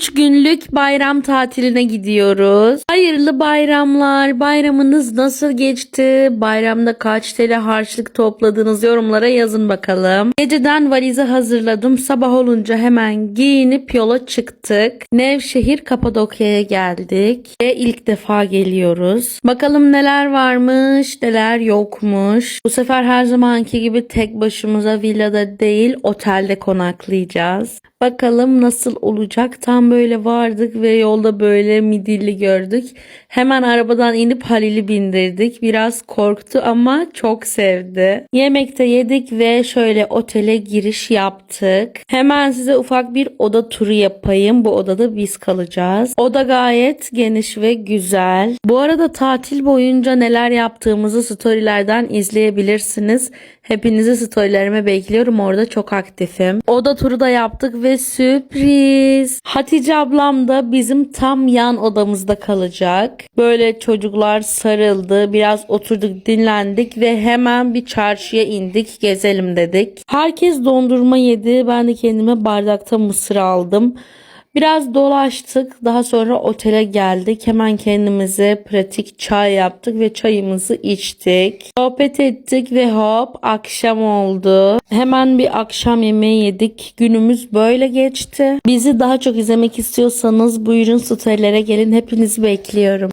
3 günlük bayram tatiline gidiyoruz. Hayırlı bayramlar. Bayramınız nasıl geçti? Bayramda kaç TL harçlık topladınız? Yorumlara yazın bakalım. Geceden valizi hazırladım. Sabah olunca hemen giyinip yola çıktık. Nevşehir Kapadokya'ya geldik. Ve ilk defa geliyoruz. Bakalım neler varmış, neler yokmuş. Bu sefer her zamanki gibi tek başımıza villada değil otelde konaklayacağız. Bakalım nasıl olacak. Tam böyle vardık ve yolda böyle midilli gördük. Hemen arabadan inip Halil'i bindirdik. Biraz korktu ama çok sevdi. Yemekte yedik ve şöyle otele giriş yaptık. Hemen size ufak bir oda turu yapayım. Bu odada biz kalacağız. Oda gayet geniş ve güzel. Bu arada tatil boyunca neler yaptığımızı storylerden izleyebilirsiniz. Hepinizi storylerime bekliyorum. Orada çok aktifim. Oda turu da yaptık ve sürpriz. Hatice ablam da bizim tam yan odamızda kalacak. Böyle çocuklar sarıldı. Biraz oturduk dinlendik ve hemen bir çarşıya indik. Gezelim dedik. Herkes dondurma yedi. Ben de kendime bardakta mısır aldım. Biraz dolaştık. Daha sonra otele geldik. Hemen kendimize pratik çay yaptık ve çayımızı içtik. Sohbet ettik ve hop akşam oldu. Hemen bir akşam yemeği yedik. Günümüz böyle geçti. Bizi daha çok izlemek istiyorsanız buyurun storylere gelin. Hepinizi bekliyorum.